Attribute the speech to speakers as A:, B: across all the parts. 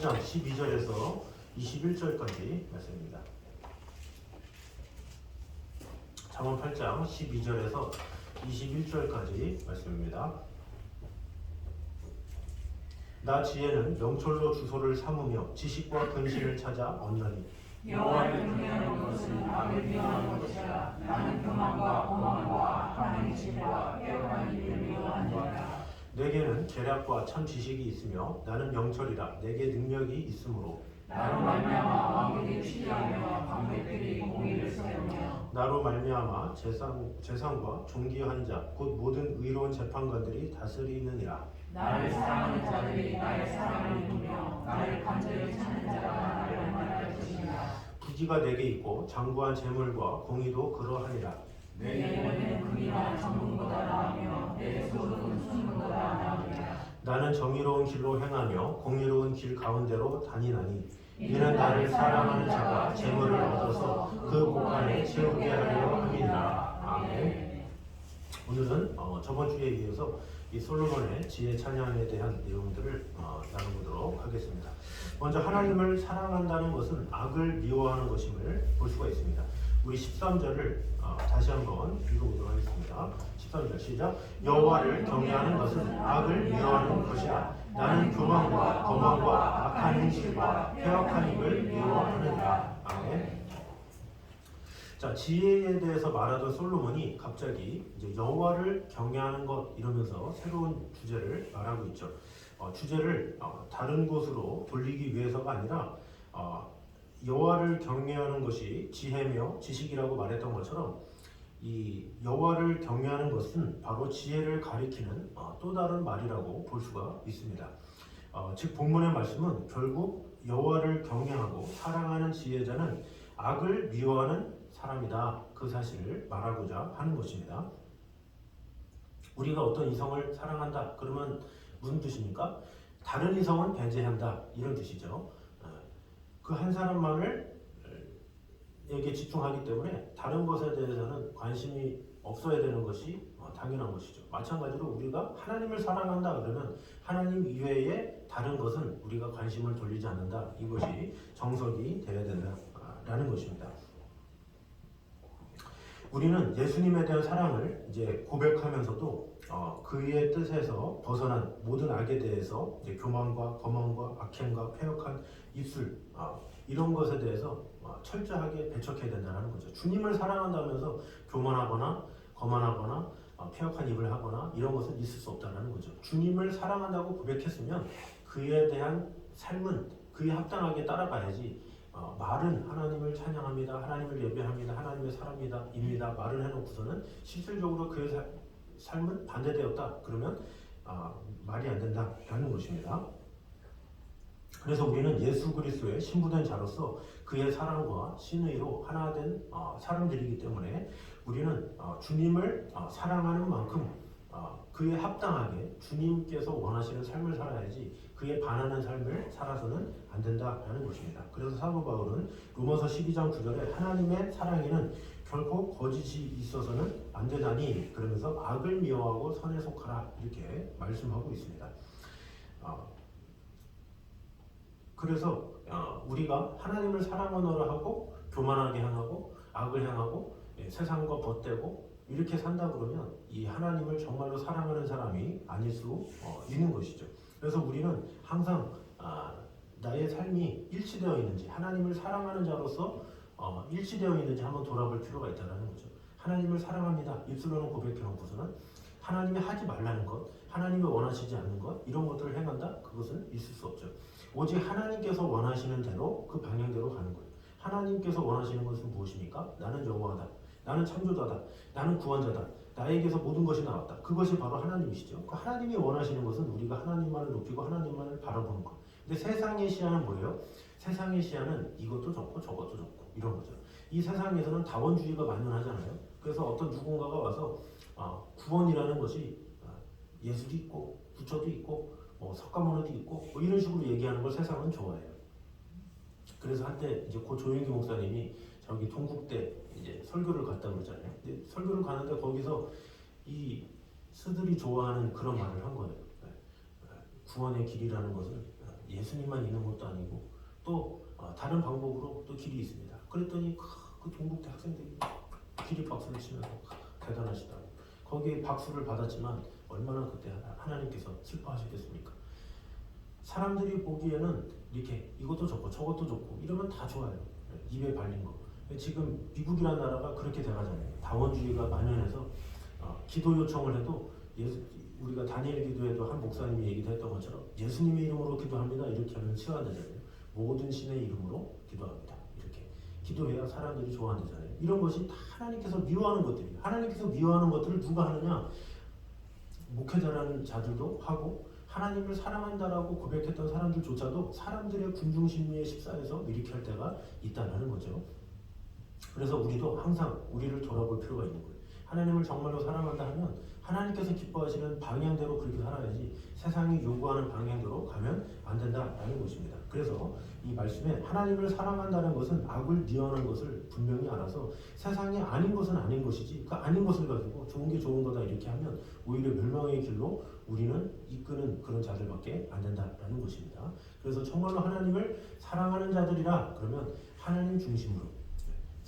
A: 8장 12절에서 21절까지 말씀입니다. 잠언 8장 12절에서 21절까지 말씀입니다. 나 지혜는 명철로 주소를 삼으며 지식과 근신을 찾아 얻나니
B: 여호와를 경외하는 것은 악을 미워하는 것이라 나는 교만과 오만과 하나님의 집과 빼어난 일을 미워하느니라
A: 내게는 계략과 참 지식이 있으며 나는 명철이라. 내게 능력이 있으므로
B: 나로 말미암아 왕들이 취하며 방백들이 공의를 세우며
A: 나로 말미암아 재상 재상과 존귀한 자 곧 모든 의로운 재판관들이 다스리느니라.
B: 나를 사랑하는 자들이 나의 사랑을 이루며 나를 간절히 찾는 자가 나를 만날 것이니라.
A: 부지가 내게 있고 장구한 재물과 공의도 그러하니라
B: 내 영혼은 금이나 정금보다 나으며 내 소득은 순금보다 나으니라
A: 나는 정의로운 길로 행하며 공의로운 길 가운데로 다니나니 이는 나를 사랑하는 자가 재물을 얻어서 그 곳간에 채우게 하려 함이니라 아멘 오늘은 어, 저번 주에 이어서 이 솔로몬의 지혜 찬양에 대한 내용들을 어, 나눠보도록 하겠습니다. 먼저 하나님을 사랑한다는 것은 악을 미워하는 것임을 볼 수가 있습니다. 우리 13절을 어, 다시 한번 읽어보도록 하겠습니다. 13절 시작. 여호와를 경외하는 것은 악을 미워하는 것이라. 나는 교만과 거만과 악한 행실과 폐역한 입을 미워하느니라. 아멘. 자 지혜에 대해서 말하던 솔로몬이 갑자기 이제 여호와를 경외하는 것 이러면서 새로운 주제를 말하고 있죠. 어, 주제를 어, 다른 곳으로 돌리기 위해서가 아니라 어, 여호와를 경외하는 것이 지혜며 지식이라고 말했던 것처럼 이 여호와를 경외하는 것은 바로 지혜를 가리키는 어, 또 다른 말이라고 볼 수가 있습니다. 어, 즉 본문의 말씀은 결국 여호와를 경외하고 사랑하는 지혜자는 악을 미워하는 사람이다. 그 사실을 말하고자 하는 것입니다. 우리가 어떤 이성을 사랑한다. 그러면 무슨 뜻입니까? 다른 이성은 배제한다. 이런 뜻이죠. 그 한 사람만을 에게 집중하기 때문에 다른 것에 대해서는 관심이 없어야 되는 것이 어, 당연한 것이죠. 마찬가지로 우리가 하나님을 사랑한다 그러면 하나님 이외에 다른 것은 우리가 관심을 돌리지 않는다. 이것이 정석이 되어야 된다라는 것입니다. 우리는 예수님에 대한 사랑을 이제 고백하면서도 어, 그의 뜻에서 벗어난 모든 악에 대해서 이제 교만과 거만과 악행과 폐역한 입술 어, 이런 것에 대해서 어, 철저하게 배척해야 된다는 거죠. 주님을 사랑한다면서 교만하거나 거만하거나 어, 폐역한 입을 하거나 이런 것은 있을 수 없다는 거죠. 주님을 사랑한다고 고백했으면 그에 대한 삶은 그에 합당하게 따라가야지 어, 말은 하나님을 찬양합니다. 하나님을 예배합니다. 하나님의 사람이다. 입니다. 말을 해놓고서는 실질적으로 그의 사- 삶은 반대되었다. 그러면 아, 말이 안 된다라는 것입니다. 그래서 우리는 예수 그리스도의 신부된 자로서 그의 사랑과 신의로 하나 된 어, 사람들이기 때문에 우리는 어, 주님을 어, 사랑하는 만큼 어, 그에 합당하게 주님께서 원하시는 삶을 살아야지 그에 반하는 삶을 살아서는 안 된다라는 것입니다. 그래서 사도 바울은 로마서 12장 9절에 하나님의 사랑에는 결코 거짓이 있어서는 안 되다니 그러면서 악을 미워하고 선에 속하라 이렇게 말씀하고 있습니다. 어, 그래서 어, 우리가 하나님을 사랑하노라 하고 교만하게 향하고 악을 향하고 예, 세상과 벗대고 이렇게 산다 그러면 이 하나님을 정말로 사랑하는 사람이 아닐 수 어, 있는 것이죠. 그래서 우리는 항상 아, 나의 삶이 일치되어 있는지 하나님을 사랑하는 자로서 어, 일치되어 있는지 한번 돌아볼 필요가 있다는 거죠. 하나님을 사랑합니다. 입술로는 고백해 놓고서는 하나님이 하지 말라는 것, 하나님이 원하시지 않는 것 이런 것들을 행한다? 그것은 있을 수 없죠. 오직 하나님께서 원하시는 대로 그 방향대로 가는 거예요. 하나님께서 원하시는 것은 무엇입니까? 나는 여호와다. 나는 창조자다. 나는 구원자다. 나에게서 모든 것이 나왔다. 그것이 바로 하나님이시죠. 그 하나님이 원하시는 것은 우리가 하나님만을 높이고 하나님만을 바라보는 것. 근데 세상의 시야는 뭐예요? 세상의 시야는 이것도 좋고 저것도 좋고 이런 거죠. 이 세상에서는 다원주의가 만연하잖아요. 그래서 어떤 누군가가 와서 아, 구원이라는 것이 아, 예술이 있고 부처도 있고 뭐 석가모니도 있고 뭐 이런 식으로 얘기하는 걸 세상은 좋아해요. 그래서 한때 이제 고 조영기 목사님이 저기 동국대 이제 설교를 갔다 그러잖아요. 근데 설교를 가는데 거기서 이 스들이 좋아하는 그런 말을 한 거예요. 네. 구원의 길이라는 것은 예수님만 있는 것도 아니고 또 어, 다른 방법으로 또 길이 있습니다. 그랬더니 크, 그 동국대 학생들이 길이 박수를 치면서 크, 대단하시다고 거기에 박수를 받았지만 얼마나 그때 하나- 하나님께서 슬퍼하셨겠습니까? 사람들이 보기에는 이렇게 이것도 좋고 저것도 좋고 이러면 다 좋아요. 입에 발린 거. 지금 미국이라는 나라가 그렇게 돼가잖아요. 다원주의가 만연해서 어, 기도 요청을 해도 예수, 우리가 다니엘 기도에도 한 목사님이 얘기도 했던 것처럼 예수님의 이름으로 기도합니다. 이렇게 하면 치환되잖아요. 모든 신의 이름으로 기도합니다. 이렇게 기도해야 사람들이 좋아한다잖아요. 이런 것이 다 하나님께서 미워하는 것들이에요. 하나님께서 미워하는 것들을 누가 하느냐? 목회자라는 자들도 하고 하나님을 사랑한다라고 고백했던 사람들조차도 사람들의 군중 심리에 휩싸여서 이렇게 할 때가 있다는 거죠. 그래서 우리도 항상 우리를 돌아볼 필요가 있는 거예요. 하나님을 정말로 사랑한다 하면 하나님께서 기뻐하시는 방향대로 그렇게 살아야지 세상이 요구하는 방향대로 가면 안 된다라는 것입니다. 그래서 이 말씀에 하나님을 사랑한다는 것은 악을 미워하는 것을 분명히 알아서 세상이 아닌 것은 아닌 것이지 그 아닌 것을 가지고 좋은 게 좋은 거다 이렇게 하면 오히려 멸망의 길로 우리는 이끄는 그런 자들밖에 안 된다라는 것입니다. 그래서 정말로 하나님을 사랑하는 자들이라 그러면 하나님 중심으로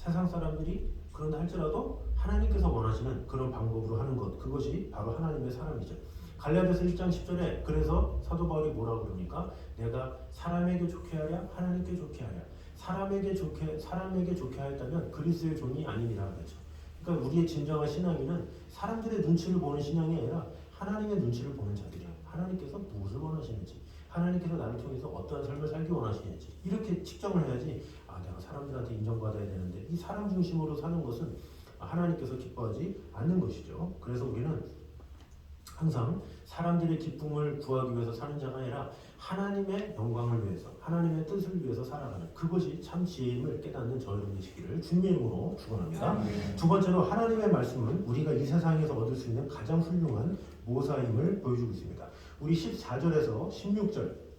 A: 세상 사람들이 그런다 할지라도 하나님께서 원하시는 그런 방법으로 하는 것 그것이 바로 하나님의 사랑이죠. 갈라디아서 1장 10절에 그래서 사도 바울이 뭐라 그러니까 내가 사람에게 좋게 하랴 하나님께 좋게 하랴 사람에게 좋게 사람에게 좋게 하였다면 그리스도의 종이 아니니라 그랬죠. 그러니까 우리의 진정한 신앙인은 사람들의 눈치를 보는 신앙이 아니라 하나님의 눈치를 보는 자들이야. 하나님께서 무엇을 원하시는지, 하나님께서 나를 통해서 어떠한 삶을 살기 원하시는지 이렇게 측정을 해야지. 아, 내가 사람들한테 인정받아야 되는데 이 사람 중심으로 사는 것은 하나님께서 기뻐하지 않는 것이죠. 그래서 우리는 항상 사람들의 기쁨을 구하기 위해서 사는 자가 아니라 하나님의 영광을 위해서 하나님의 뜻을 위해서 살아가는 그것이 참 지혜임을 깨닫는 저 여러분 되시기를 주님의 이름으로 축원합니다. 두 번째로 하나님의 말씀은 우리가 이 세상에서 얻을 수 있는 가장 훌륭한 모사임을 보여주고 있습니다. 우리 14절에서 16절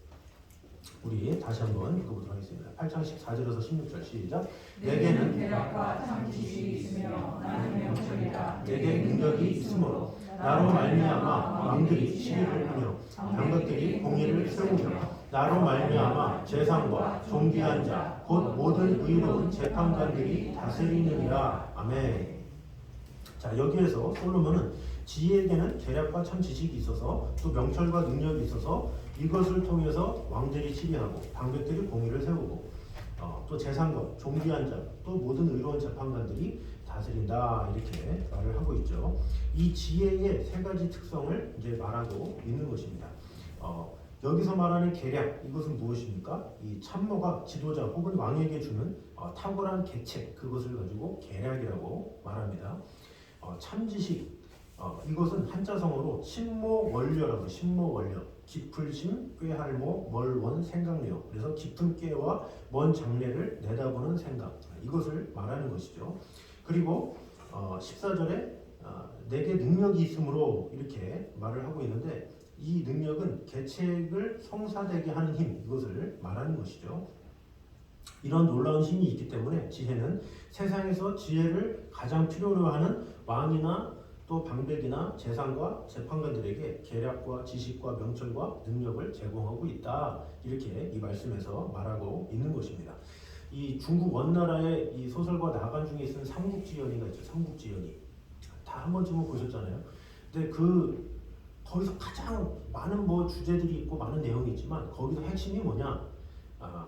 A: 우리 다시 한번 읽어보도록 하겠습니다. 8장 14절에서 16절 시작. 내게는
B: 계략과 참 지식이 있으며 나는 명철이다.
A: 내게 능력이 있으므로 나로 말미암아 왕들이 시기를 하며 병것들이 공의를 세우며 나로 말미암아 재상과 존귀한 자 곧 모든 의로운 재판관들이 다스리느니라 아멘. 자 여기에서 솔로몬은 지혜에게는 계략과 참 지식이 있어서 또 명철과 능력이 있어서 이것을 통해서 왕들이 치리하고 방백들이 공의를 세우고 어, 또 재상과 존귀한 자또 모든 의로운 재판관들이 다스린다 이렇게 말을 하고 있죠. 이 지혜의 세 가지 특성을 이제 말하고 있는 것입니다. 어, 여기서 말하는 계략 이것은 무엇입니까? 이 참모가 지도자 혹은 왕에게 주는 어, 탁월한 계책 그것을 가지고 계략이라고 말합니다. 어, 참지식 어, 이것은 한자성어로 신모원료라고 신모원료 깊을심 꾀할모 멀원 생각력 그래서 깊은 꾀와 먼 장래를 내다보는 생각 이것을 말하는 것이죠. 그리고 어, 14절에 어, 내게 능력이 있으므로 이렇게 말을 하고 있는데 이 능력은 계책을 성사되게 하는 힘 이것을 말하는 것이죠. 이런 놀라운 힘이 있기 때문에 지혜는 세상에서 지혜를 가장 필요로 하는 왕이나 또 방백이나 재상과 재판관들에게 계략과 지식과 명철과 능력을 제공하고 있다 이렇게 이 말씀에서 말하고 있는 것입니다. 이 중국 원나라의 이 소설가 나간 중에 쓰는 삼국지연이가 있죠. 삼국지연이 다 한 번쯤은 보셨잖아요. 근데 그 거기서 가장 많은 뭐 주제들이 있고 많은 내용이 있지만 거기서 핵심이 뭐냐? 아,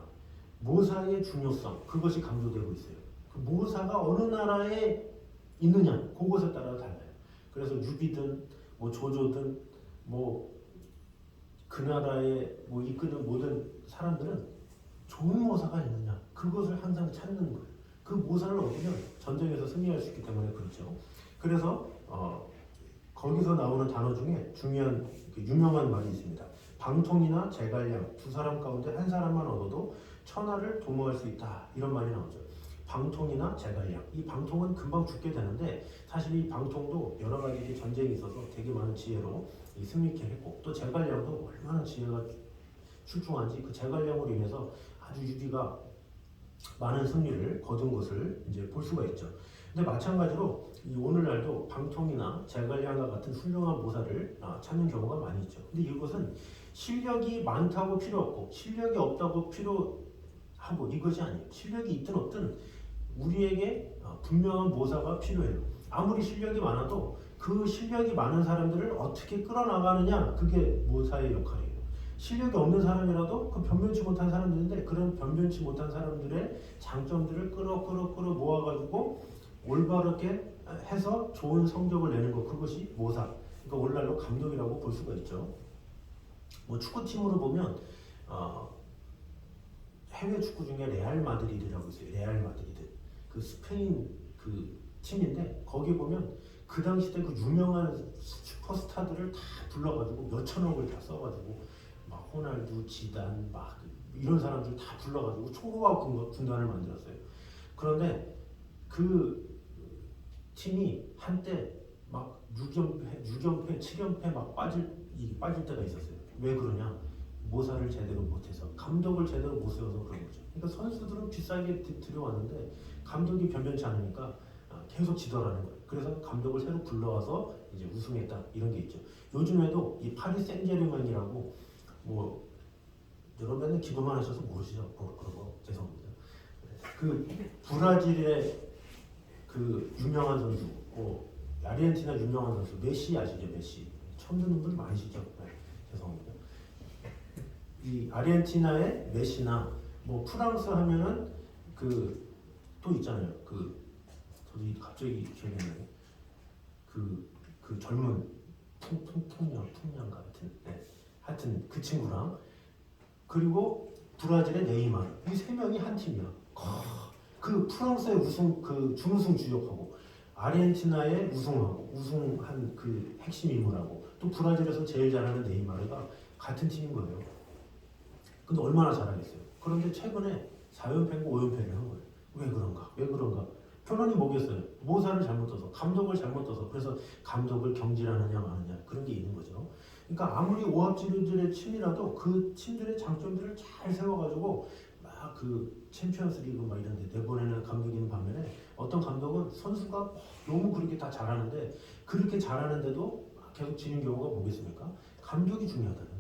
A: 모사의 중요성 그것이 강조되고 있어요. 그 모사가 어느 나라에 있느냐 그것에 따라 달라요. 그래서 유비든 뭐 조조든 뭐 그 나라에 뭐 이끄는 모든 사람들은 좋은 모사가 있느냐 그것을 항상 찾는 거예요. 그 모사를 얻으면 전쟁에서 승리할 수 있기 때문에 그렇죠. 그래서 어, 거기서 나오는 단어 중에 중요한 그 유명한 말이 있습니다. 방통이나 제갈량 두 사람 가운데 한 사람만 얻어도 천하를 도모할 수 있다 이런 말이 나오죠. 방통이나 제갈량 이 방통은 금방 죽게 되는데 사실 이 방통도 여러 가지 전쟁이 있어서 되게 많은 지혜로 이 승리케 했고 또 제갈량도 얼마나 지혜가 출중한지 그 제갈량으로 인해서 아주 유비가 많은 승리를 거둔 것을 이제 볼 수가 있죠. 근데 마찬가지로 이 오늘날도 방통이나 제갈량과 같은 훌륭한 모사를 아, 찾는 경우가 많이 있죠. 근데 이것은 실력이 많다고 필요 없고 실력이 없다고 필요하고 이것이 아니에요. 실력이 있든 없든 우리에게 어, 분명한 모사가 필요해요. 아무리 실력이 많아도 그 실력이 많은 사람들을 어떻게 끌어나가느냐 그게 모사의 역할이에요. 실력이 없는 사람이라도 그 변변치 못한 사람들인데 그런 변변치 못한 사람들의 장점들을 끌어 끌어 끌어 모아가지고 올바르게 해서 좋은 성적을 내는 것 그것이 모사. 그러니까 오늘날로 감독이라고 볼 수가 있죠. 뭐 축구팀으로 보면 어, 해외 축구 중에 레알 마드리드라고 있어요. 레알 마드리드. 그 스페인 그 팀인데 거기 보면 그 당시 때 그 유명한 슈퍼스타들을 다 불러가지고 몇천억을 다 써가지고 막 호날두, 지단 막 이런 사람들 다 불러가지고 초고학 군- 군단을 만들었어요. 그런데 그 팀이 한때 막 6연패, 6연패, 7연패 막 빠질 이 빠질 때가 있었어요. 왜 그러냐? 모사를 제대로 못해서 감독을 제대로 못 세워서 그런 거죠. 그러니까 선수들은 비싸게 드- 들여왔는데 감독이 변변치 않으니까 아, 계속 지더라는 거예요. 그래서 감독을 새로 불러와서 이제 우승했다 이런 게 있죠. 요즘에도 이 파리 생제르맹이라고 뭐 여러분은 기도만 하셔서 모르시죠? 뭐 그런 거 죄송합니다. 그 브라질의 그 유명한 선수, 뭐 아르헨티나 유명한 선수 메시 아시죠? 메시 처음 듣는 분 많으시죠? 네, 죄송합니다. 이 아르헨티나의 메시나 뭐 프랑스 하면은 그 또 있잖아요. 그 이- 갑자기 기억이 안 나네. 그, 그 젊은 풍, 풍, 풍년, 풍년 같은 네. 하여튼 그 친구랑 그리고 브라질의 네이마르 이 세 명이 한 팀이야. 아, 그 프랑스의 우승 그 준우승 주역하고 아르헨티나의 우승하고 우승한 그 핵심 인물하고 또 브라질에서 제일 잘하는 네이마르가 같은 팀인 거예요. 근데 얼마나 잘하겠어요. 그런데 최근에 4연패고 5연패를 한 거예요. 왜 그런가? 왜 그런가? 표현이 뭐겠어요? 모사를 잘못 떠서 감독을 잘못 떠서 그래서 감독을 경질하느냐 마느냐 그런 게 있는 거죠. 그러니까 아무리 오합지졸들의 팀이라도 그 팀들의 장점들을 잘 세워가지고 막 그 챔피언스리그 막 이런 데 내보내는 감독인 반면에 어떤 감독은 선수가 너무 그렇게 다 잘하는데 그렇게 잘하는데도 계속 지는 경우가 뭐겠습니까? 감독이 감독.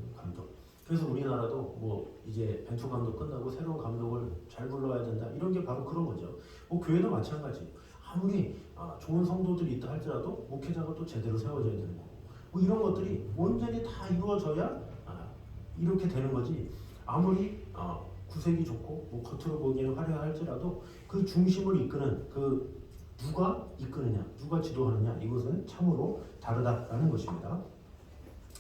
A: 그래서 우리나라도 뭐 이제 벤투 감독 끝나고 새로운 감독을 잘 불러야 된다 이런 게 바로 그런 거죠. 뭐 교회도 마찬가지. 아무리 아, 좋은 성도들이 있다 할지라도 목회자가 또 제대로 세워져야 되는 거고 뭐 이런 것들이 온전히 다 이루어져야 아, 이렇게 되는 거지. 아무리 아, 구색이 좋고 뭐 겉으로 보기에는 화려할지라도 그 중심을 이끄는 그 누가 이끄느냐, 누가 지도하느냐 이것은 참으로 다르다라는 것입니다.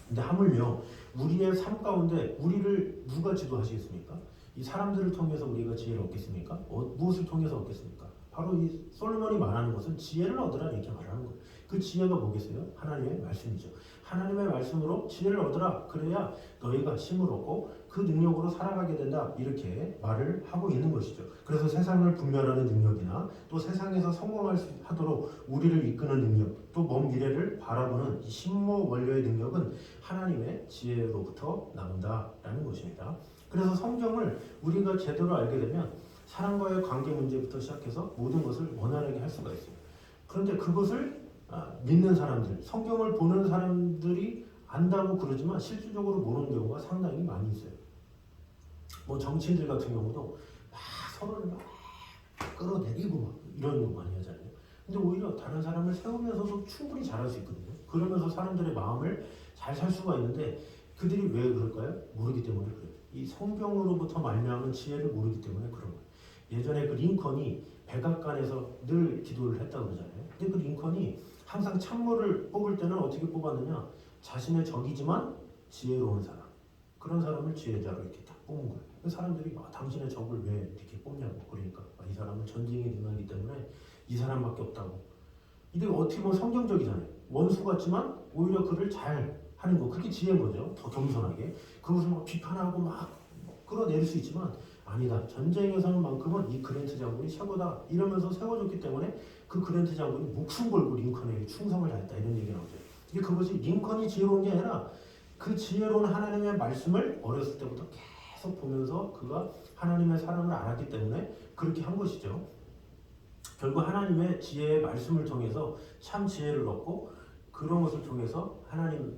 A: 근데 하물며 우리의 삶 가운데 우리를 누가 지도하시겠습니까? 이 사람들을 통해서 우리가 지혜를 얻겠습니까? 어, 무엇을 통해서 얻겠습니까? 바로 이 솔로몬이 말하는 것은 지혜를 얻으라 이렇게 말하는 거예요. 그 지혜가 뭐겠어요? 하나님의 말씀이죠. 하나님의 말씀으로 지혜를 얻으라. 그래야 너희가 힘을 얻고 그 능력으로 살아가게 된다. 이렇게 말을 하고 있는 것이죠. 그래서 세상을 분별하는 능력이나 또 세상에서 성공할 수 하도록 우리를 이끄는 능력, 또 먼 미래를 바라보는 이 신모 원료의 능력은 하나님의 지혜로부터 나온다라는 것입니다. 그래서 성경을 우리가 제대로 알게 되면 사람과의 관계 문제부터 시작해서 모든 것을 원활하게 할 수가 있어요. 그런데 그것을 아, 믿는 사람들, 성경을 보는 사람들이 안다고 그러지만 실질적으로 모르는 경우가 상당히 많이 있어요. 뭐 정치인들 같은 경우도 막 서로를 막 끌어내리고 막 이런 거 많이 하잖아요. 근데 오히려 다른 사람을 세우면서도 충분히 잘할 수 있거든요. 그러면서 사람들의 마음을 잘 살 수가 있는데 그들이 왜 그럴까요? 모르기 때문에 그래요. 이 성경으로부터 말미암은 지혜를 모르기 때문에 그런 거예요. 예전에 그 링컨이 백악관에서 늘 기도를 했다고 그러잖아요. 근데 그 링컨이 항상 참모를 뽑을 때는 어떻게 뽑았느냐? 자신의 적이지만 지혜로운 사람. 그런 사람을 지혜자로 이렇게 딱 뽑은 거예요. 그 사람들이 아, 당신의 적을 왜 이렇게 뽑냐고 그러니까 아, 이 사람은 전쟁에 능하기 때문에 이 사람밖에 없다고. 이게 어떻게 보면 성경적이잖아요. 원수 같지만 오히려 그를 잘 하는 거 그게 지혜인 거죠. 더 겸손하게 그것을 막 비판하고 막 끌어내릴 수 있지만 아니다. 전쟁에서만큼은 이 그랜트 장군이 최고다. 이러면서 세워졌기 때문에 그 그랜트 장군이 목숨 걸고 링컨에게 충성을 다했다 이런 얘기 나오죠. 이게 그것이 링컨이 지혜로운 게 아니라 그 지혜로운 하나님의 말씀을 어렸을 때부터 계속 보면서 그가 하나님의 사랑을 알았기 때문에 그렇게 한 것이죠. 결국 하나님의 지혜의 말씀을 통해서 참 지혜를 얻고 그런 것을 통해서 하나님의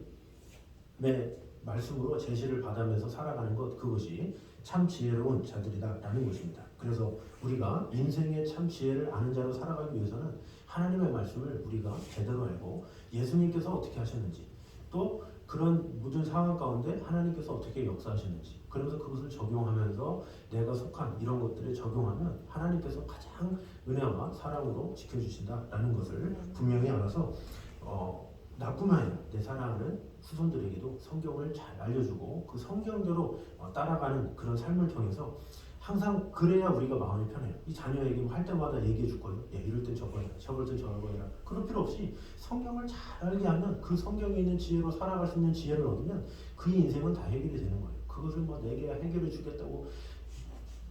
A: 말씀으로 제시를 받으면서 살아가는 것 그것이 참 지혜로운 자들이다라는 것입니다. 그래서 우리가 인생의 참 지혜를 아는 자로 살아가기 위해서는 하나님의 말씀을 우리가 제대로 알고 예수님께서 어떻게 하셨는지 또 그런 모든 상황 가운데 하나님께서 어떻게 역사하셨는지 그러면서 그것을 적용하면서 내가 속한 이런 것들을 적용하면 하나님께서 가장 은혜와 사랑으로 지켜주신다라는 것을 분명히 알아서 어, 나뿐만 아니라 내 사랑하는 후손들에게도 성경을 잘 알려주고 그 성경대로 어, 따라가는 그런 삶을 통해서 항상 그래야 우리가 마음이 편해요. 이 자녀에게 뭐 할 때마다 얘기해 줄 거예요. 야, 이럴 땐 저거 해라. 저럴 땐 저거 해라. 그럴 필요 없이 성경을 잘 알게 하면 그 성경에 있는 지혜로 살아갈 수 있는 지혜를 얻으면 그 인생은 다 해결이 되는 거예요. 그것을 뭐 내게 해결해 주겠다고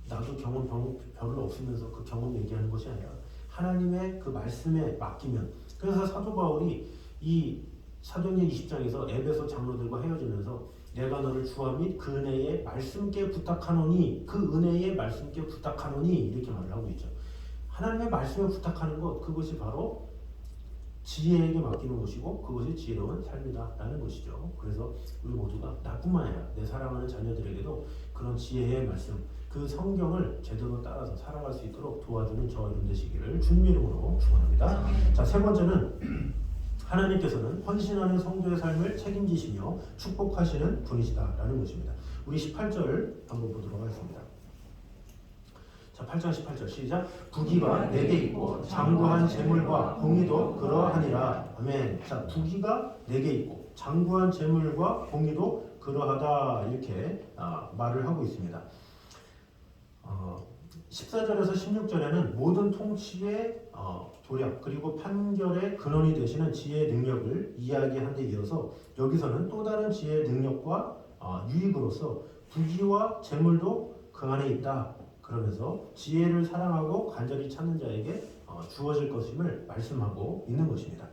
A: 나도 경험 병- 별로 없으면서 그 경험 얘기하는 것이 아니라 하나님의 그 말씀에 맡기면 그래서 사도 바울이 이 사도행 20장에서 에베소 장로들과 헤어지면서 내가 너를 주와 및 그 은혜의 말씀께 부탁하노니 그 은혜의 말씀께 부탁하노니 이렇게 말을 하고 있죠. 하나님의 말씀에 부탁하는 것 그것이 바로 지혜에게 맡기는 것이고 그것이 지혜로운 삶이다라는 것이죠. 그래서 우리 모두가 나뿐만 아니라 내 사랑하는 자녀들에게도 그런 지혜의 말씀 그 성경을 제대로 따라서 살아갈 수 있도록 도와주는 저 여러분 되시기를 주님 이름으로 축원합니다. 자, 세 번째는 하나님께서는 헌신하는 성도의 삶을 책임지시며 축복하시는 분이시다라는 것입니다. 우리 18절 한번 보도록 하겠습니다. 자, 8장 18절 시작. 부귀가 내게 있고 장구한 재물과 공의도 그러하니라. 아멘. 자, 부귀가 내게 있고 장구한 재물과 공의도 그러하다 이렇게 아, 말을 하고 있습니다. 어, 14절에서 16절에는 모든 통치의 어, 도략 그리고 판결의 근원이 되시는 지혜의 능력을 이야기한 데 이어서 여기서는 또 다른 지혜의 능력과 어, 유익으로서 부귀와 재물도 그 안에 있다. 그러면서 지혜를 사랑하고 간절히 찾는 자에게 어, 주어질 것임을 말씀하고 있는 것입니다.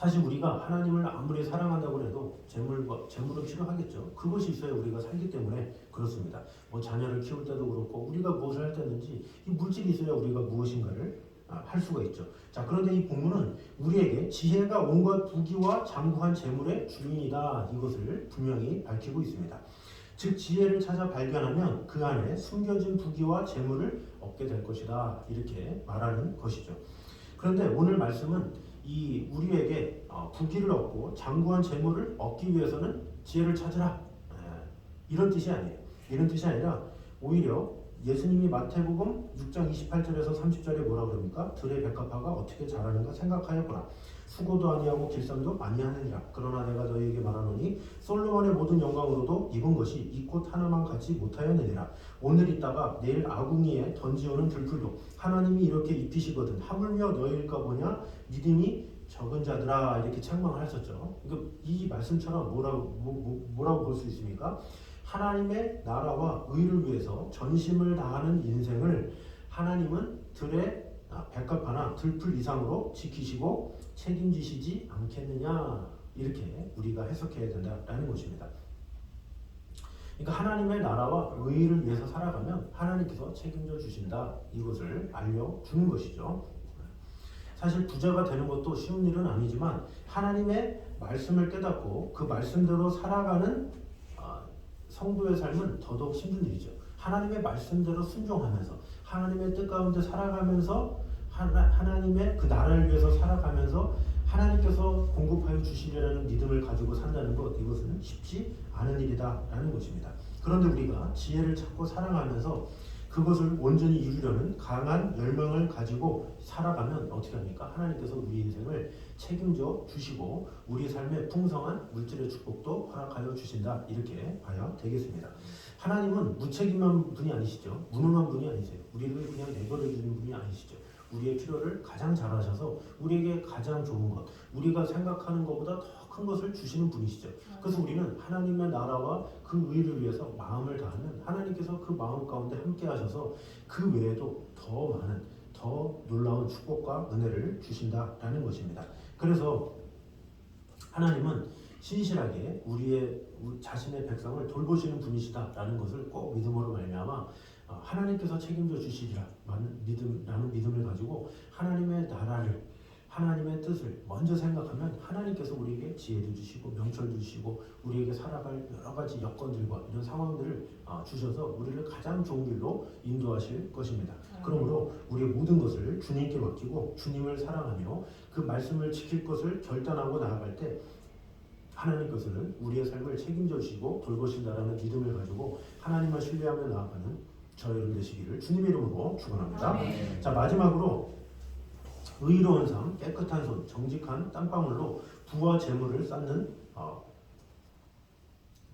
A: 사실 우리가 하나님을 아무리 사랑한다고 해도 재물과 재물은 필요하겠죠. 그것이 있어야 우리가 살기 때문에 그렇습니다. 뭐 자녀를 키울 때도 그렇고 우리가 무엇을 할 때든지 이 물질이 있어야 우리가 무엇인가를 아, 할 수가 있죠. 자 그런데 이 본문은 우리에게 지혜가 온갖 부귀와 장구한 재물의 주인이다 이것을 분명히 밝히고 있습니다. 즉 지혜를 찾아 발견하면 그 안에 숨겨진 부귀와 재물을 얻게 될 것이다 이렇게 말하는 것이죠. 그런데 오늘 말씀은 이 우리에게 어, 부귀를 얻고 장구한 재물을 얻기 위해서는 지혜를 찾으라 에, 이런 뜻이 아니에요. 이런 뜻이 아니라 오히려 예수님이 마태복음 6장 28절에서 30절에 뭐라 그럽니까? 들의 백합화가 어떻게 자라는가 생각하여 보라. 수고도 아니하고 길쌈도 아니하느니라. 그러나 내가 너희에게 말하노니 솔로몬의 모든 영광으로도 입은 것이 이 꽃 하나만 갖지 못하였느니라. 오늘 있다가 내일 아궁이에 던지오는 들풀도 하나님이 이렇게 입히시거든 하물며 너희일까 보냐 믿음이 적은 자들아 이렇게 책망을 하셨죠. 그러니까 이 말씀처럼 뭐라고 뭐, 뭐, 뭐라고 볼 수 있습니까? 하나님의 나라와 의를 위해서 전심을 다하는 인생을 하나님은 들의 아, 백합 하나 들풀 이상으로 지키시고 책임지시지 않겠느냐 이렇게 우리가 해석해야 된다라는 것입니다. 그러니까 하나님의 나라와 의를 위해서 살아가면 하나님께서 책임져 주신다 이것을 알려주는 것이죠. 사실 부자가 되는 것도 쉬운 일은 아니지만 하나님의 말씀을 깨닫고 그 말씀대로 살아가는 아, 성도의 삶은 더더욱 힘든 일이죠. 하나님의 말씀대로 순종하면서 하나님의 뜻 가운데 살아가면서 하나, 하나님의 그 나라를 위해서 살아가면서 하나님께서 공급하여 주시리라는 믿음을 가지고 산다는 것 이것은 쉽지 않은 일이다라는 것입니다. 그런데 우리가 지혜를 찾고 사랑하면서 그것을 온전히 이루려는 강한 열망을 가지고 살아가면 어떻게 합니까? 하나님께서 우리 인생을 책임져 주시고 우리 삶에 풍성한 물질의 축복도 허락하여 주신다 이렇게 봐야 되겠습니다. 하나님은 무책임한 분이 아니시죠. 무능한 분이 아니세요. 우리를 그냥 내버려 두는 분이 아니시죠. 우리의 필요를 가장 잘 아셔서 우리에게 가장 좋은 것, 우리가 생각하는 것보다 더 큰 것을 주시는 분이시죠. 그래서 우리는 하나님의 나라와 그 의를 위해서 마음을 다하면 하나님께서 그 마음 가운데 함께 하셔서 그 외에도 더 많은 더 놀라운 축복과 은혜를 주신다라는 것입니다. 그래서 하나님은 신실하게 우리의 자신의 백성을 돌보시는 분이시다라는 것을 꼭 믿음으로 말미암아 어, 하나님께서 책임져 주시리라 라는 믿음, 라는 믿음을 가지고 하나님의 나라를 하나님의 뜻을 먼저 생각하면 하나님께서 우리에게 지혜도 주시고 명철도 주시고 우리에게 살아갈 여러 가지 여건들과 이런 상황들을 어, 주셔서 우리를 가장 좋은 길로 인도하실 것입니다. 그러므로 우리의 모든 것을 주님께 맡기고 주님을 사랑하며 그 말씀을 지킬 것을 결단하고 나아갈 때 하나님께서는 우리의 삶을 책임져 주시고 돌보신다라는 믿음을 가지고 하나님을 신뢰하며 나아가는 저희 여러분 되시기를 주님의 이름으로 축원합니다. 자 마지막으로 의로운 삶, 깨끗한 손, 정직한 땀방울로 부와 재물을 쌓는 어,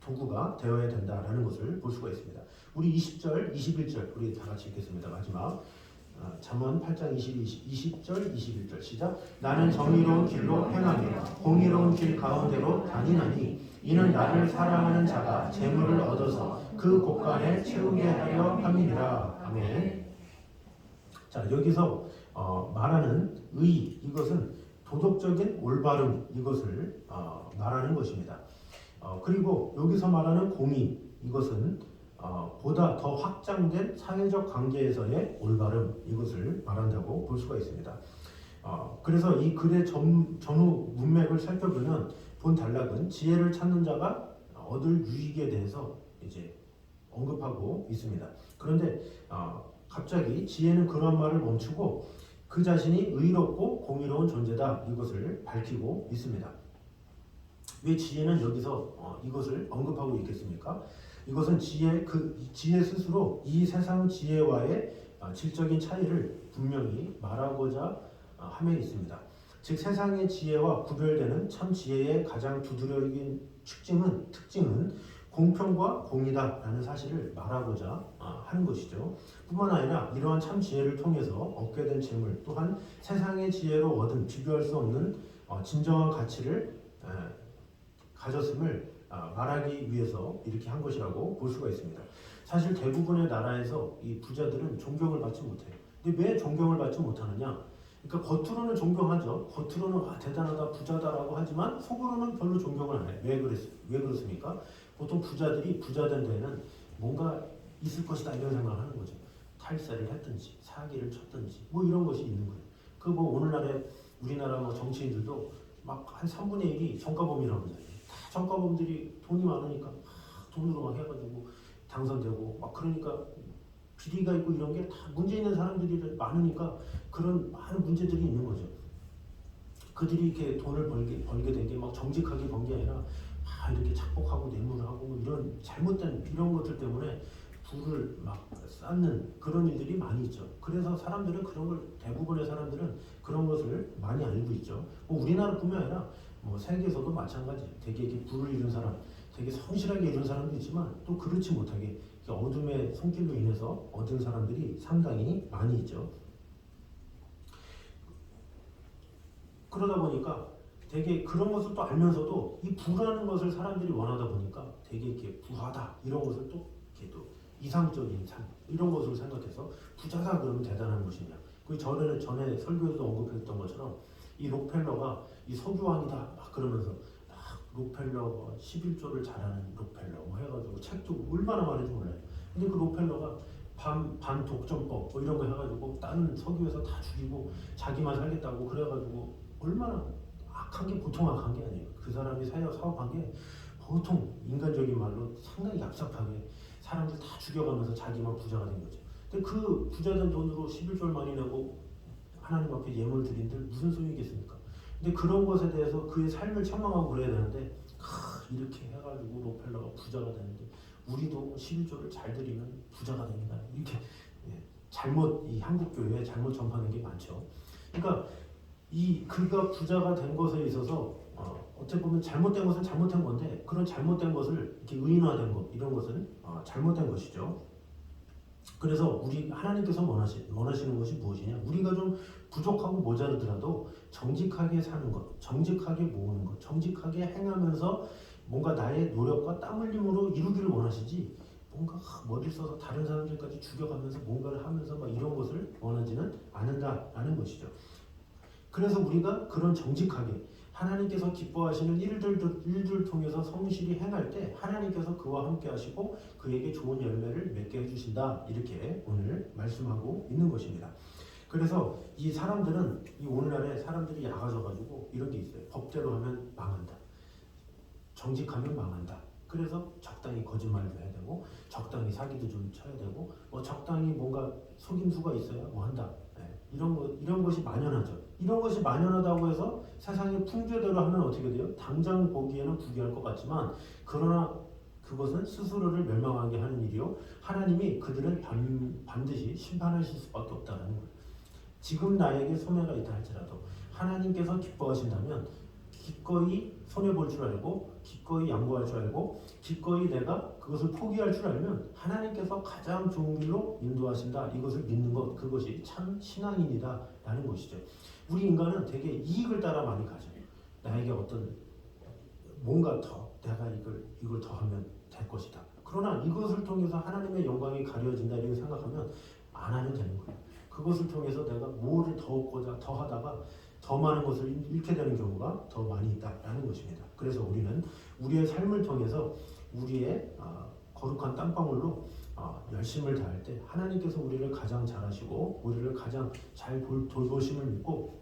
A: 도구가 되어야 된다라는 것을 볼 수가 있습니다. 우리 20절, 21절 우리 다 같이 읽겠습니다. 마지막 어, 잠언 8장 20, 20, 20절, 21절 시작. 나는 정의로운 길로 행하며 공의로운 길 가운데로 다니나니 이는 나를 사랑하는 자가 재물을 얻어서 그 곳간에 채우게 하려 함이니라. 아멘. 자 여기서 어, 말하는 의 이것은 도덕적인 올바름 이것을 어, 말하는 것입니다. 어, 그리고 여기서 말하는 공의 이것은 어, 보다 더 확장된 사회적 관계에서의 올바름 이것을 말한다고 볼 수가 있습니다. 어, 그래서 이 글의 전, 전후 문맥을 살펴보면 본 단락은 지혜를 찾는 자가 얻을 유익에 대해서 이제 언급하고 있습니다. 그런데 어, 갑자기 지혜는 그런 말을 멈추고 그 자신이 의롭고 공의로운 존재다 이것을 밝히고 있습니다. 왜 지혜는 여기서 어, 이것을 언급하고 있겠습니까? 이것은 지혜 그 지혜 스스로 이 세상 지혜와의 어, 질적인 차이를 분명히 말하고자 어, 함에 있습니다. 즉 세상의 지혜와 구별되는 참 지혜의 가장 두드러진 특징은 특징은 공평과 공의다라는 사실을 말하고자 어, 하는 것이죠. 뿐만 아니라 이러한 참 지혜를 통해서 얻게 된 재물 또한 세상의 지혜로 얻은 비교할 수 없는 어, 진정한 가치를 에, 가졌음을 아, 말하기 위해서 이렇게 한 것이라고 볼 수가 있습니다. 사실 대부분의 나라에서 이 부자들은 존경을 받지 못해요. 근데 왜 존경을 받지 못하느냐? 그러니까 겉으로는 존경하죠. 겉으로는 아, 대단하다, 부자다라고 하지만 속으로는 별로 존경을 안 해요. 왜 그랬, 왜 그렇습니까? 보통 부자들이 부자된 데에는 뭔가 있을 것이다 이런 생각을 하는 거죠. 탈세를 했든지 사기를 쳤든지 뭐 이런 것이 있는 거예요. 그 뭐 오늘날에 우리나라 뭐 정치인들도 막 한 3분의 1이 정가범이라고 그러잖아요. 다 정가범들이 돈이 많으니까 막 돈으로 막 해가지고 당선되고 막 그러니까 비리가 있고 이런 게 다 문제 있는 사람들이 많으니까 그런 많은 문제들이 있는 거죠. 그들이 이렇게 돈을 벌게 벌게 된 게 막 정직하게 번 게 아니라 막 이렇게 착복하고 뇌물하고 뭐 이런 잘못된 이런 것들 때문에 부를 막 쌓는 그런 일들이 많이 있죠. 그래서 사람들은 그런 걸 대부분의 사람들은 그런 것을 많이 알고 있죠. 뭐 우리나라뿐만 아니라 뭐 세계에서도 마찬가지. 되게 이렇게 부를 이룬 사람, 되게 성실하게 이룬 사람도 있지만 또 그렇지 못하게 어둠의 손길로 인해서 얻은 사람들이 상당히 많이 있죠. 그러다 보니까 되게 그런 것을 또 알면서도 이 부라는 것을 사람들이 원하다 보니까 되게 이렇게 부하다 이런 것을 또 이렇게 또 이상적인 삶 이런 것으로 생각해서 부자다 그러면 대단한 것이냐. 그 전에는 전에 설교에서 언급했던 것처럼 이 록펠러가 이 석유왕이다 막 그러면서 막 록펠러가 11조를 잘하는 록펠러 뭐 해가지고 책도 얼마나 많은지 몰라요. 근데 그 록펠러가 반, 반 독점법 뭐 이런 거 해가지고 다른 석유에서 다 죽이고 자기만 살겠다고 그래가지고 얼마나 악한 게 보통 악한 게 아니에요. 그 사람이 사업 사업한 게 보통 인간적인 말로 상당히 얍삽하게 사람들 다 죽여가면서 자기만 부자가 된 거죠. 근데 그 부자된 돈으로 11조를 많이 내고 하나님 앞에 예물 드린들 무슨 소용이겠습니까? 근데 그런 것에 대해서 그의 삶을 책망하고 그래야 되는데 크, 이렇게 해가지고 로펠러가 부자가 되는데 우리도 11조를 잘 드리면 부자가 됩니다. 이렇게 예, 잘못 이 한국 교회에 잘못 전파하는 게 많죠. 그러니까 이 그가 부자가 된 것에 있어서 어, 어떻게 보면 잘못된 것은 잘못된 건데 그런 잘못된 것을 이렇게 의인화된 것 이런 것은 어, 잘못된 것이죠. 그래서 우리 하나님께서 원하시, 원하시는 것이 무엇이냐? 우리가 좀 부족하고 모자르더라도 정직하게 사는 것, 정직하게 모으는 것, 정직하게 행하면서 뭔가 나의 노력과 땀 흘림으로 이루기를 원하시지 뭔가 머리를 써서 다른 사람들까지 죽여가면서 뭔가를 하면서 막 이런 것을 원하지는 않는다라는 것이죠. 그래서 우리가 그런 정직하게 하나님께서 기뻐하시는 일들 일들 통해서 성실히 행할 때 하나님께서 그와 함께 하시고 그에게 좋은 열매를 맺게 해주신다 이렇게 오늘 말씀하고 있는 것입니다. 그래서 이 사람들은 이 오늘날에 사람들이 약아져가지고 이런 게 있어요. 법대로 하면 망한다. 정직하면 망한다. 그래서 적당히 거짓말도 해야 되고 적당히 사기도 좀 쳐야 되고 뭐 적당히 뭔가 속임수가 있어야 뭐 한다. 예, 이런 거 이런 것이 만연하죠. 이런 것이 만연하다고 해서 세상의 풍조대로 하면 어떻게 돼요? 당장 보기에는 부귀할 것 같지만 그러나 그것은 스스로를 멸망하게 하는 일이요. 하나님이 그들을 반, 반드시 심판하실 수밖에 없다는 거예요. 지금 나에게 손해가 있다 할지라도 하나님께서 기뻐하신다면 기꺼이 손해 볼 줄 알고 기꺼이 양보할 줄 알고 기꺼이 내가 그것을 포기할 줄 알면 하나님께서 가장 좋은 길로 인도하신다 이것을 믿는 것 그것이 참 신앙인이다라는 것이죠. 우리 인간은 되게 이익을 따라 많이 가죠. 나에게 어떤 뭔가 더 내가 이걸 이걸 더 하면 될 것이다. 그러나 이것을 통해서 하나님의 영광이 가려진다 이렇게 생각하면 안 하면 되는 거예요. 그것을 통해서 내가 뭐를 더 얻고자 더 하다가 더 많은 것을 잃게 되는 경우가 더 많이 있다라는 것입니다. 그래서 우리는 우리의 삶을 통해서 우리의 아, 거룩한 땀방울로 아, 열심을 다할 때 하나님께서 우리를 가장 잘하시고 우리를 가장 잘 볼- 돌보심을 믿고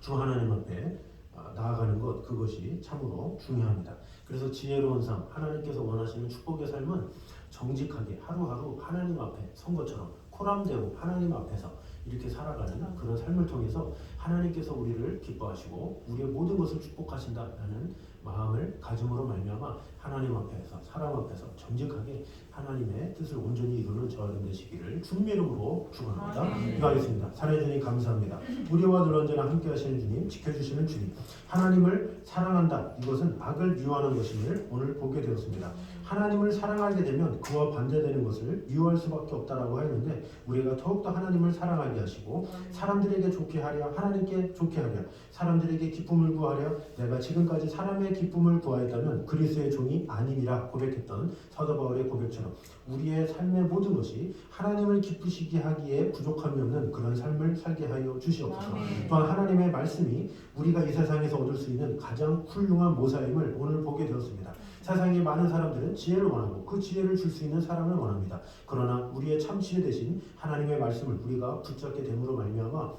A: 주 하나님 앞에 아, 나아가는 것 그것이 참으로 중요합니다. 그래서 지혜로운 삶 하나님께서 원하시는 축복의 삶은 정직하게 하루하루 하나님 앞에 선 것처럼 코람대고 하나님 앞에서 이렇게 살아가는 그런 삶을 통해서 하나님께서 우리를 기뻐하시고 우리의 모든 것을 축복하신다라는 마음을 가짐으로 말미암아 하나님 앞에서 사람 앞에서 정직하게 하나님의 뜻을 온전히 이루는 저와 여러분 되시기를 주님의 이름으로 축원합니다.
B: 아멘.
A: 기도하겠습니다. 사랑해 주님 감사합니다. 우리와 늘 언제나 함께 하시는 주님, 지켜주시는 주님, 하나님을 사랑한다. 이것은 악을 미워하는 것임을 오늘 보게 되었습니다. 하나님을 사랑하게 되면 그와 반대되는 것을 미워할 수밖에 없다라고 했는데 우리가 더욱더 하나님을 사랑하게 하시고 사람들에게 좋게 하려 하나님께 좋게 하려 사람들에게 기쁨을 구하려 내가 지금까지 사람의 기쁨을 구하였다면 그리스의 종이 아니니라 고백했던 사도 바울의 고백처럼 우리의 삶의 모든 것이 하나님을 기쁘시게 하기에 부족함이 없는 그런 삶을 살게 하여 주시옵소서. 또한 하나님의 말씀이 우리가 이 세상에서 얻을 수 있는 가장 훌륭한 모사임을 오늘 보게 되었습니다. 세상의 많은 사람들은 지혜를 원하고 그 지혜를 줄 수 있는 사람을 원합니다. 그러나 우리의 참 지혜 대신 하나님의 말씀을 우리가 붙잡게 됨으로 말미암아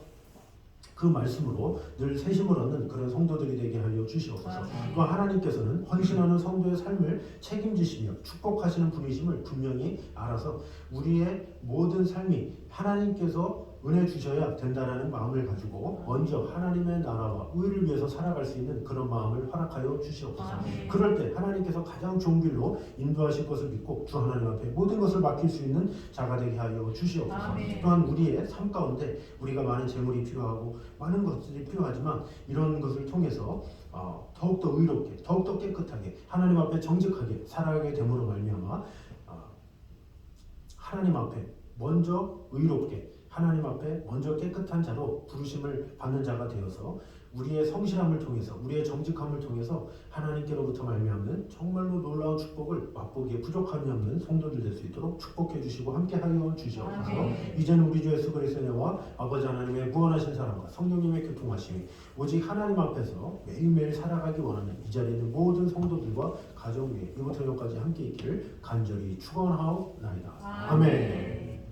A: 그 말씀으로 늘 세심을 얻는 그런 성도들이 되게 하여 주시옵소서. 또 하나님께서는 헌신하는 성도의 삶을 책임지시며 축복하시는 분이심을 분명히 알아서 우리의 모든 삶이 하나님께서 은혜 주셔야 된다라는 마음을 가지고 먼저 하나님의 나라와 의를 위해서 살아갈 수 있는 그런 마음을 허락하여 주시옵소서.
B: 아멘.
A: 그럴 때 하나님께서 가장 좋은 길로 인도하실 것을 믿고 주 하나님 앞에 모든 것을 맡길 수 있는 자가 되게 하여 주시옵소서.
B: 아멘.
A: 또한 우리의 삶 가운데 우리가 많은 재물이 필요하고 많은 것들이 필요하지만 이런 것을 통해서 어, 더욱더 의롭게 더욱더 깨끗하게 하나님 앞에 정직하게 살아가게 됨으로 말미암아 어, 하나님 앞에 먼저 의롭게 하나님 앞에 먼저 깨끗한 자로 부르심을 받는 자가 되어서 우리의 성실함을 통해서 우리의 정직함을 통해서 하나님께로부터 말미암는 정말로 놀라운 축복을 맛보기에 부족함이 없는 성도들 될 수 있도록 축복해 주시고 함께 하여 주시옵소서.
B: 아멘.
A: 이제는 우리 주 예수 그리스도의 은혜와 아버지 하나님의 무한하신 사랑과 성령님의 교통하심이 오직 하나님 앞에서 매일매일 살아가기 원하는 이 자리에 있는 모든 성도들과 가정 위에 이부터 여기까지 함께 있기를 간절히 축원하옵나이다. 아멘.